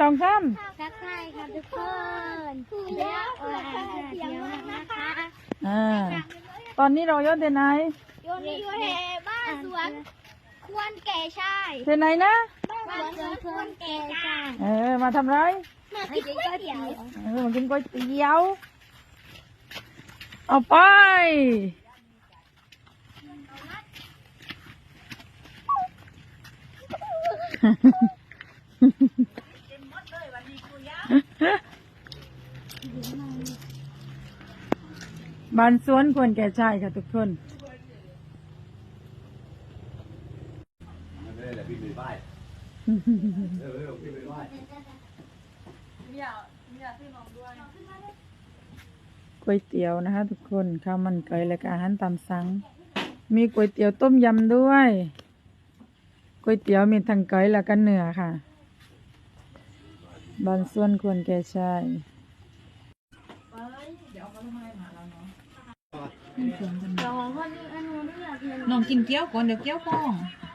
สองสามทักทายค่ะทุกคนเดี๋ยวเอาอาหารเที่ยงนะคะอ่าตอนนี้เรายศเทไหนโยนโยนบ้านสวนควรแก่ชายเทไหนนะบ้านสวนควรแก่ชายเออมาทำไรมากินก๋วยเตี๋ยวเออมากินก๋วยเตี๋ยวเอาไป บ้านสวนควรแก่ชายค่ะทุกคน ไม่ได้แหละพี่ไปไหว้เออพี่ไปไหว้ก๋วยเตี๋ยวนะคะ ทุกคนข้าวมันไก่และก็อาหารตามสั่งมีก๋วยเตี๋ยวต้มยำด้วยก๋วยเตี๋ยวมีทั้งไก่และก็เนื้อค่ะบางส่วนควรแก่ชายสองคนนี้อันนู้นอยากเรียนน้องกินเกี๊ยวก่อนเดี๋ยวเกี๊ยวพองอ